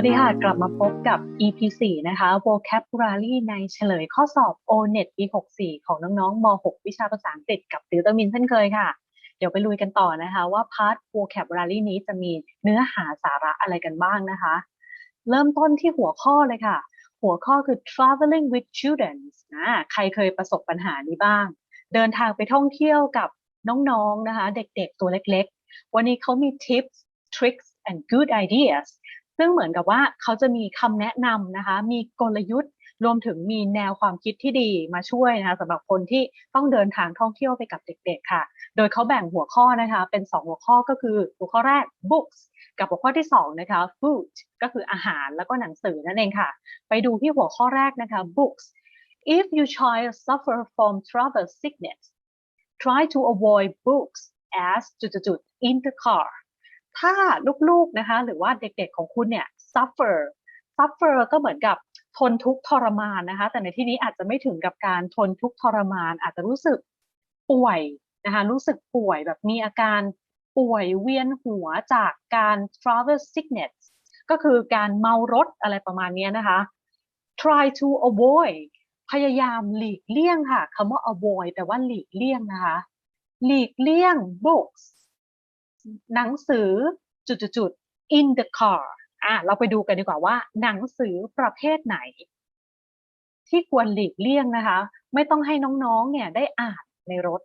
วัสดีค่ะ กลับมาพบกับ EP 4นะคะ vocabulary ในเฉลยข้อสอบ O-NET ปี 64 ของน้องๆม .6 วิชาภาษาอังกฤษกับติวเตอร์มินเช่นเคยค่ะ เดี๋ยวไปลุยกันต่อนะคะ ว่าพาร์ท vocabulary นี้จะมีเนื้อหาสาระอะไรกันบ้างนะคะ เริ่มต้นที่หัวข้อเลยค่ะ หัวข้อคือ traveling with students นะใครเคยประสบปัญหานี้บ้าง เดินทางไปท่องเที่ยวกับน้องๆนะคะ เด็กๆตัวเล็กๆ วันนี้เขามี tips tricks and good ideas ซึ่งเหมือนกับว่าเขาจะมีคำแนะนำนะคะ มีกลยุทธ์ รวมถึงมีแนวความคิดที่ดีมาช่วยนะคะสำหรับคนที่ต้องเดินทางท่องเที่ยวไปกับเด็กๆค่ะ โดยเขาแบ่งหัวข้อนะคะ เป็น 2 หัวข้อก็คือหัวข้อแรก books กับหัวข้อที่2นะคะ food ก็คืออาหารแล้วก็หนังสือนั่นเองค่ะ ไปดูที่หัวข้อแรกนะคะ books if your child suffer from travel sickness try to avoid books as จุดๆ in the car ถ้าลูกๆนะคะ หรือว่าเด็กๆของคุณเนี่ย suffer suffer ก็เหมือนกับทนทุกข์ทรมานนะคะ แต่ในที่นี้อาจจะไม่ถึงกับการทนทุกข์ทรมาน อาจจะรู้สึกป่วยนะคะรู้สึกป่วยแบบมีอาการป่วยเวียนหัวจากการ travel sickness ก็คือการเมารถอะไรประมาณนี้นะคะ try to avoid พยายามหลีกเลี่ยงค่ะคำว่า avoid แปลว่าหลีกเลี่ยงนะคะ หลีกเลี่ยง books หนังสือจุดๆ in the car อะเราไปดูกันดีกว่าว่า หนังสือประเภทไหน ที่ควรหลีกเลี่ยงนะคะ ไม่ต้องให้น้องๆ เนี่ยได้อ่านในรถ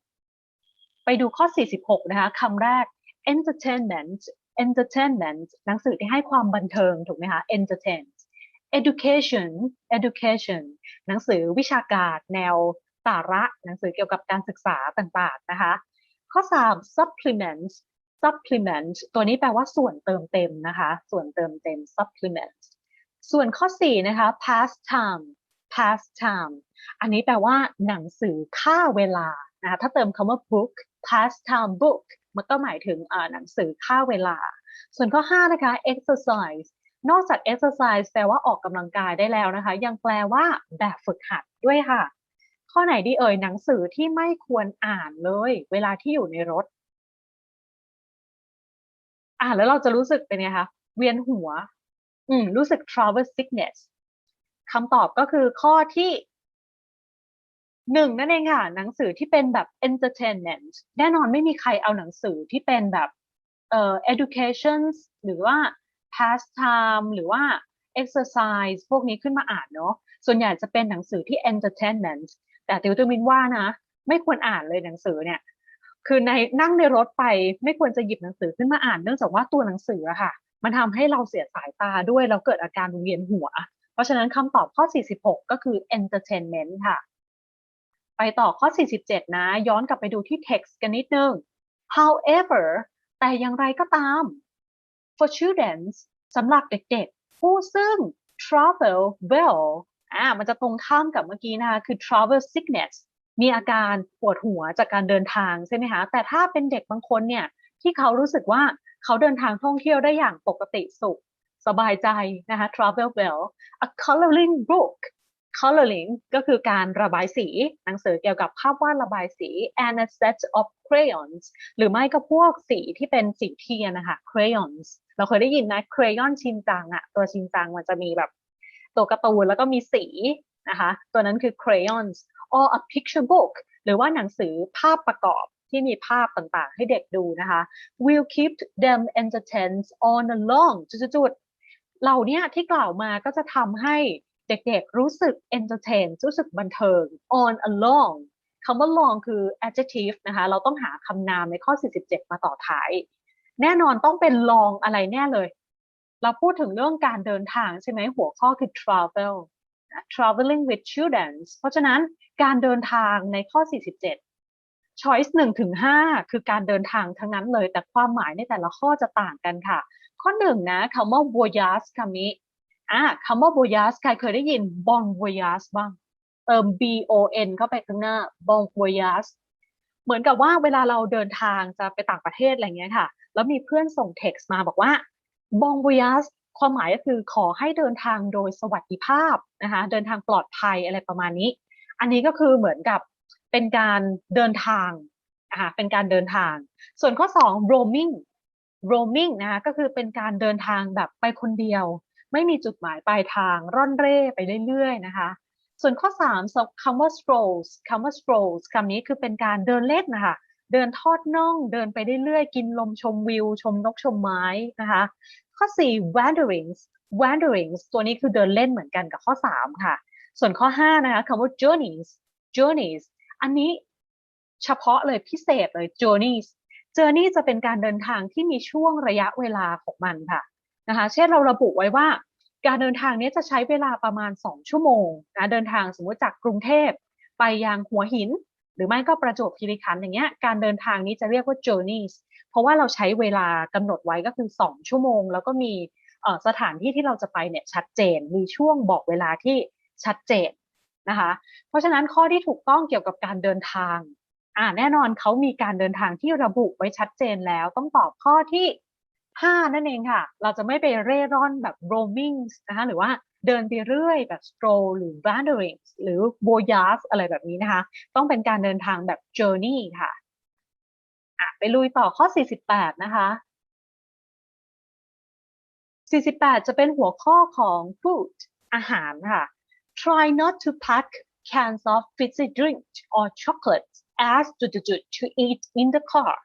ไปดูข้อ 46 นะคะคำแรก entertainment entertainment หนังสือที่ให้ความบันเทิงถูกไหมคะ entertain education education หนังสือวิชาการแนวสาระ หนังสือเกี่ยวกับการศึกษาต่างๆนะคะ ข้อ 3 supplements supplement ตัวนี้แปลว่าส่วนเติมเต็มนะคะ ส่วนเติมเต็ม supplement ส่วนข้อ4นะคะ pastime pastime อันนี้แปลว่าหนังสือค่าเวลานะคะถ้าเติมคำว่า book pastime book มันก็หมายถึงหนังสือค่าเวลา ส่วนข้อ 5 นะคะ exercise นอกจาก exercise แปลว่าออกกำลังกายได้แล้วนะคะ ยังแปลว่าแบบฝึกหัดด้วยค่ะ ข้อไหนดีเอ่ยหนังสือที่ไม่ควรอ่านเลย เวลาที่อยู่ในรถ อ่านแล้วเราจะรู้สึกเป็นไงคะเวียนหัว อืม รู้สึก travel sickness คำตอบก็คือข้อที่หนึ่งนั่นเองค่ะ หนังสือที่เป็นแบบ entertainment แน่นอนไม่มีใครเอาหนังสือที่เป็นแบบเอ่อ education หรือว่า pastime หรือว่า exercise พวกนี้ขึ้นมาอ่านเนาะส่วนใหญ่จะเป็นหนังสือที่ entertainment แต่ติวติวินว่านะ ไม่ควรอ่านเลยหนังสือเนี่ย คือในนั่งในรถไปไม่ควรจะหยิบหนังสือขึ้นมาอ่านเนื่องจากว่าตัวหนังสืออะค่ะ มันทำให้เราเสียสายตาด้วยแล้วเกิดอาการเวียนหัว เพราะฉะนั้นคำตอบข้อ 46 ก็คือ entertainment ค่ะ ไปต่อข้อ 47 นะ ย้อนกลับไปดูที่ text กันนิดนึง however แต่อย่างไรก็ตาม for students สำหรับเด็กๆ ผู้ซึ่ง travel well อ่ามันจะตรงข้ามกับเมื่อกี้นะคะคือ travel sickness มีอาการปวดหัวจากการเดินทางใช่ไหมคะแต่ถ้าเป็นเด็กบางคนเนี่ยที่เขารู้สึกว่าเขาเดินทางท่องเที่ยวได้อย่างปกติสุข สบายใจนะคะ travel well a coloring book coloring ก็คือการระบายสี หนังสือเกี่ยวกับภาพวาดระบายสี and a set of crayons หรือไม่ก็พวกสีที่เป็นสีเทียนนะคะ crayons เราเคยได้ยินนะ crayon ชินจังอะตัวชินจังมันจะมีแบบ ตัวการ์ตูนแล้วก็มีสีนะคะ ตัวนั้นคือ crayons or a picture book หรือว่าหนังสือภาพประกอบที่มีภาพต่างๆ ให้เด็กดูนะคะ will keep them entertained on a long จุดๆเหล่านี้ที่กล่าวมาก็จะทำให้เด็กๆรู้สึก entertain รู้สึกบันเทิง on a long คำว่า long คือ adjective นะคะเราต้องหาคำนามในข้อ 47 มาต่อท้าย แน่นอนต้องเป็น long อะไรแน่เลย เราพูดถึงเรื่องการเดินทางใช่ไหมหัวข้อคือ travel traveling with students เพราะฉะนั้นการเดินทางในข้อ 47 choice 1ถึง5คือการเดินทางทั้งนั้นเลย แต่ความหมายในแต่ละข้อจะต่างกันค่ะ ข้อ1นะคำว่า voyage คำนี้อะคำว่า voyage ใครเคยได้ยิน bon voyage บ้าง เติม b o n เข้าไปข้างหน้า bon voyage เหมือนกับว่าเวลาเราเดินทางจะไปต่างประเทศอะไรเงี้ยค่ะ แล้วมีเพื่อนส่ง text มาบอกว่า bon voyage ความหมายก็คือขอให้เดินทางโดยสวัสดิภาพนะคะเดินทางปลอดภัยอะไรประมาณนี้ อันนี้ก็คือเหมือนกับเป็นการเดินทางนะคะเป็นการเดินทาง ส่วนข้อ 2 roaming roaming นะคะก็คือเป็นการเดินทางแบบไปคนเดียว ไม่มีจุดหมายปลายทางร่อนเร่ไปเรื่อยๆนะคะส่วนข้อ3คำว่า strolls คำว่า strolls คำนี้คือเป็นการเดินเล่นนะคะเดินทอดน่องเดินไปเรื่อยๆกินลมชมวิว ชมนกชมไม้นะคะ ข้อ 4 wanderings wanderings ตัวนี้คือเดินเล่นเหมือนกันกับข้อ 3 ค่ะ ส่วนข้อ 5 นะคะคำว่า journeys journeys อันนี้เฉพาะเลยพิเศษเลย journeys journey จะเป็นการเดินทางที่มีช่วงระยะเวลาของมันค่ะนะคะเช่นเราระบุไว้ว่า การเดินทางนี้จะใช้เวลาประมาณ 2 ชั่วโมงนะเดินทางสมมติจากกรุงเทพไปยังหัวหิน หรือไม่ก็ประจวบคีรีขันธ์อย่างเงี้ยการเดินทางนี้จะเรียกว่า journeys เพราะว่าเราใช้เวลากำหนดไว้ก็คือ 2 ชั่วโมง แล้วก็มีสถานที่ที่เราจะไปเนี่ยชัดเจนมีช่วงบอกเวลาที่ชัดเจนนะคะเพราะฉะนั้นข้อที่ถูกต้องเกี่ยวกับการเดินทางอ่าแน่นอนเขามีการเดินทางที่ระบุไว้ชัดเจนแล้ว ต้องตอบข้อที่ 5 นั่นเองค่ะ เราจะไม่ไปเร่ร่อนแบบ roaming นะคะหรือว่า เดินไปเรื่อยแบบ stroll หรือ wandering หรือ voyage อะไรแบบนี้นะคะ ต้องเป็นการเดินทางแบบ journey ค่ะะไปลุยต่อข้อ 48 นะคะ 48 จะเป็นหัวข้อของ food อาหารค่ะ try not to pack cans of fizzy drink or chocolate as to to eat in the car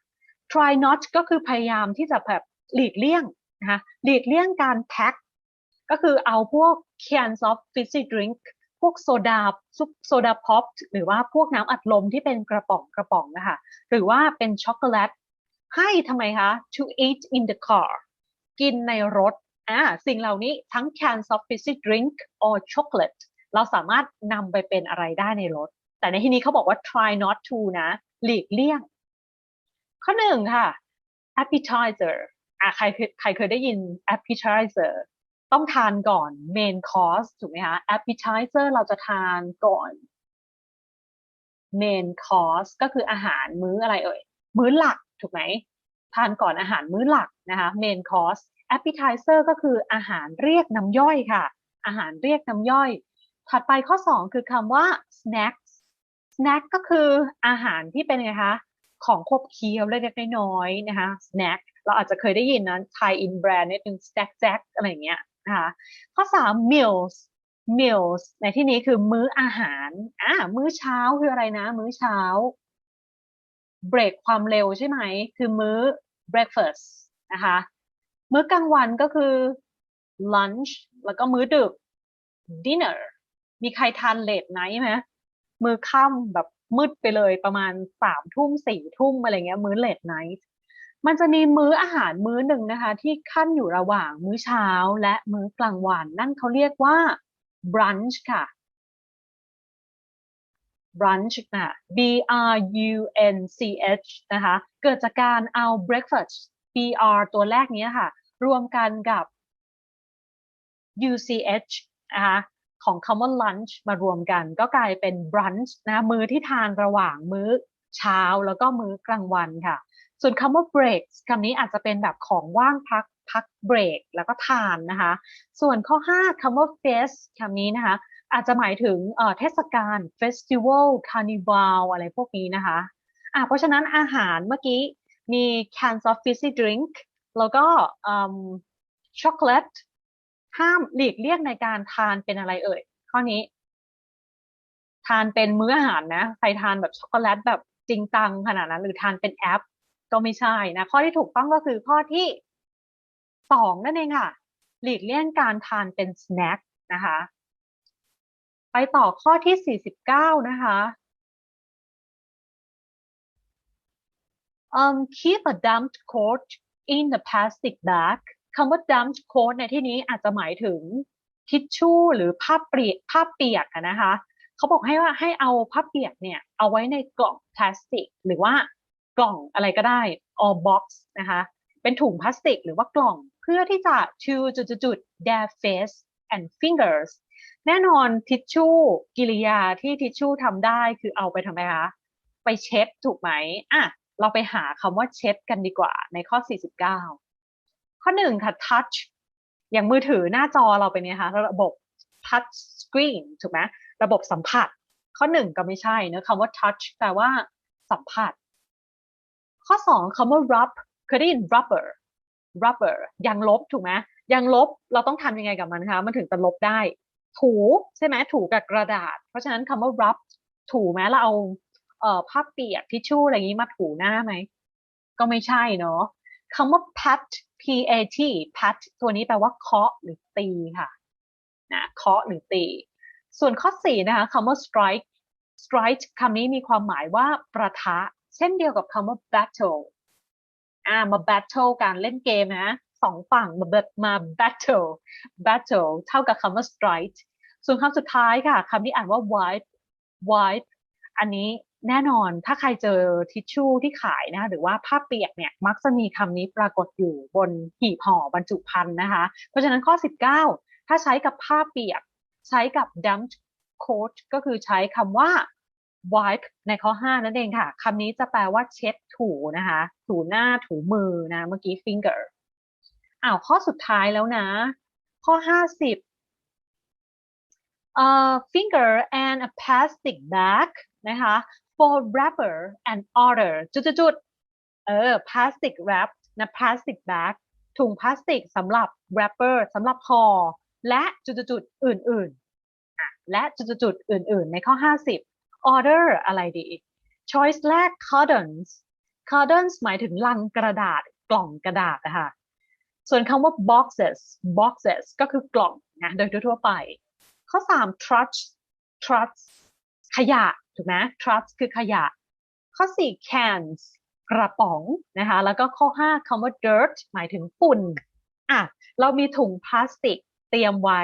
try not ก็คือพยายามที่จะแบบหลีกเลี่ยงนะคะหลีกเลี่ยงการแพ็ค ก็คือเอาพวก cans of fizzy drink พวกโซดาซุปโซดาพ็อปหรือว่าพวกน้ำอัดลมที่เป็นกระป๋องกระป๋องนะคะหรือว่าเป็นช็อกโกแลตให้ทำไมคะ to eat in the car กินในรถอ่าสิ่งเหล่านี้ทั้ง cans of fizzy drink or chocolate เราสามารถนำไปเป็นอะไรได้ในรถ แต่ในที่นี้เขาบอกว่า try not to นะ หลีกเลี่ยง ข้อหนึ่งค่ะ appetizer อะใครใครเคยได้ยิน appetizer ต้องทานก่อน main course ถูกไหมคะ appetizer เราจะทานก่อน main course ก็คืออาหารมื้ออะไรเอ่ย มื้อหลักถูกไหมทานก่อนอาหารมื้อหลักนะคะ main course appetizer ก็คืออาหารเรียกน้ำย่อยค่ะ อาหารเรียกน้ำย่อย ถัดไปข้อ 2 คือคำว่า snacks snack ก็คืออาหารที่เป็นไงคะของขบเคี้ยวเล็กๆน้อยๆนะคะ snack เราอาจจะเคยได้ยินนะไทยอินแบรนด์นิดนึง snack jack อะไรเงี้ย นะคะข้อ3 meals meals ในที่นี้คือมื้ออาหารอ่ามื้อเช้าคืออะไรนะ มื้อเช้า เบรกความเร็วใช่ไหม คือมื้อ breakfast นะคะ มื้อกลางวันก็คือ lunch แล้วก็มื้อดึก dinner มีใครทานเลทไนท์ไหมมื้อค่ำแบบมืดไปเลยประมาณสามทุ่มสี่ทุ่มอะไรเงี้ย มื้อเลทไนท์ มันจะมีมื้ออาหารมื้อหนึ่งนะคะ ที่ขั้นอยู่ระหว่างมื้อเช้าและมื้อกลางวัน นั่นเขาเรียกว่า brunch ค่ะ brunch นะ b r u n c h นะคะ เกิดจากการเอา breakfast b r ตัวแรกนี้ค่ะ รวมกันกับ u c h นะคะของคำว่า lunch มารวมกัน ก็กลายเป็น brunch นะ มื้อที่ทานระหว่างมื้อเช้าแล้วก็มื้อกลางวันค่ะ ส่วนคำว่า break คำนี้อาจจะเป็นแบบของว่างพักพักเบรกแล้วก็ทานนะคะ ส่วนข้อ 5คำว่า fest คำนี้นะคะ อาจจะหมายถึงเทศกาล festival carnival อะไรพวกนี้นะคะอะเพราะฉะนั้นอาหารเมื่อกี้มี cans of fizzy drink แล้วก็ช็อกโกแลตห้ามหลีกเลี่ยงในการทานเป็นอะไรเอ่ย ข้อนี้ ทานเป็นมื้ออาหารนะ ใครทานแบบช็อกโกแลตแบบจริงจังขนาดนั้น หรือทานเป็นแอป ก็ไม่ใช่นะ ข้อที่ถูกต้องก็คือข้อที่สองนั่นเองค่ะ หลีกเลี่ยงการทานเป็นสแน็คนะคะ ไปต่อข้อที่สี่สิบเก้านะคะ um, keep a dumped coat in the plastic bag คำว่า dumped coat ในที่นี้อาจจะหมายถึงทิชชู่หรือผ้าเปียกผ้าเปียกนะคะ เขาบอกให้ว่าให้เอาผ้าเปียกเนี่ย เอาไว้ในกล่องพลาสติก หรือว่า กล่องอะไรก็ได้ or box นะคะ เป็นถุงพลาสติกหรือว่ากล่องเพื่อที่จะ to จุดๆ their face and fingers แน่นอนทิชชู่กิริยาที่ทิชชู่ทำได้คือเอาไปทำไมคะไปเช็ดถูกไหมอะเราไปหาคำว่าเช็ดกันดีกว่าในข้อ 49 ข้อหนึ่งค่ะ touch อย่างมือถือหน้าจอเราเป็นไงคะระบบ touch screen ถูกไหมระบบสัมผัส ข้อหนึ่งก็ไม่ใช่เนะคำว่า touch แปลว่าสัมผัส ข้อสองคำว่า rub เคยได้ยิน rubber rubber ยางลบถูกไหมยังลบเราต้องทำยังไงกับมันคะมันถึงจะลบได้ ถูใช่ไหมถูกับกระดาษ เพราะฉะนั้นคำว่า rub ถูไหมเราเอาเอ่อผ้าเปียกทิชชู่อะไรอย่างนี้มาถูหน้าไหมก็ไม่ใช่เนาะคำว่า pat p a t pat ตัวนี้แปลว่าเคาะหรือตีค่ะนะเคาะหรือตี ส่วนข้อสี่นะคะคำว่า strike strike คำนี้มีความหมายว่าประทะ เช่นเดียวกับคำว่า battle อ่ามา battle การเล่นเกมนะสองฝั่งมา bat- มา battle battle เท่ากับคำว่า strike ส่วนคำสุดท้ายค่ะคำที่อ่านว่า wipe wipe อันนี้แน่นอนถ้าใครเจอทิชชู่ที่ขายนะหรือว่าผ้าเปียกเนี่ยมักจะมีคำนี้ปรากฏอยู่บนหีบห่อบรรจุภัณฑ์นะคะ เพราะฉะนั้นข้อ 19 ถ้าใช้กับผ้าเปียก ใช้กับ damp coat ก็คือใช้คำว่า wipe ในข้อ 5 นั่นเองค่ะคำนี้จะแปลว่าเช็ดถูนะคะ ถูหน้าถูมือนะ เมื่อกี้ finger อ้าวข้อสุดท้ายแล้วนะ ข้อ 50 uh, finger and a plastic bag นะคะ for wrapper and order จุดๆเออ plastic wrap นะ plastic bag ถุงพลาสติกสำหรับ wrapper สำหรับห่อและจุดๆอื่นๆ และจุดๆๆอื่นๆ ในข้อ 50 order อะไรดี choice แรก cartons cartons หมายถึงลังกระดาษกล่องกระดาษนะคะส่วนคำว่า boxes boxes ก็คือกล่องนะโดยทั่วไป ข้อ 3 trash trash ขยะถูกไหม trash คือขยะ ข้อ 4 cans กระป๋องนะคะแล้วก็ข้อ 5คำว่า dirt หมายถึงฝุ่นอะเรามีถุงพลาสติกเตรียมไว้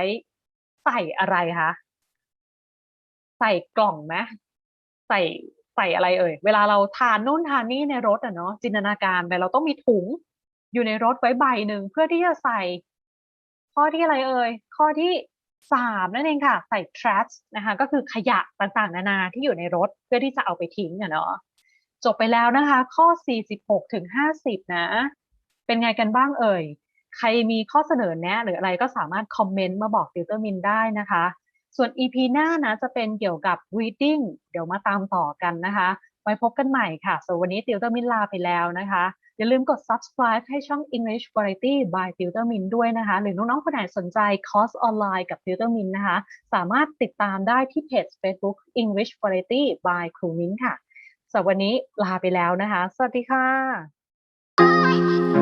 ใส่อะไรคะใส่กล่องไหม ใส่ใส่อะไรเอ่ย เวลาเราทานนู่นทานนี่ในรถอะเนาะจินตนาการไปเราต้องมีถุงอยู่ในรถไว้ใบหนึ่งเพื่อที่จะใส่ ข้อที่อะไรเอ่ย ข้อที่สามนั่นเองค่ะ ใส่ trash นะคะ ก็คือขยะต่างๆ นานาที่อยู่ในรถเพื่อที่จะเอาไปทิ้งอะเนาะจบไปแล้วนะคะ ข้อ 46ถึง50 นะ เป็นไงกันบ้างเอ่ย ใครมีข้อเสนอแนะ หรืออะไรก็สามารถคอมเมนต์มาบอกติวเตอร์มินได้นะคะ ส่วน EP หน้านะจะเป็นเกี่ยวกับ reading เดี๋ยวมาตามต่อกันนะคะไว้พบกันใหม่ค่ะส่วนวันนี้ติวเตอร์มินลาไปแล้วนะคะ อย่าลืมกด subscribe ให้ช่อง English Variety by Tutor Min ด้วยนะคะ หรือน้องๆคนไหนสนใจคอร์สออนไลน์กับ Tutor Min นะคะ สามารถติดตามได้ที่เพจ Facebook English Variety by ครูมินค่ะสำหรับวันนี้ลาไปแล้วนะคะ สวัสดีค่ะ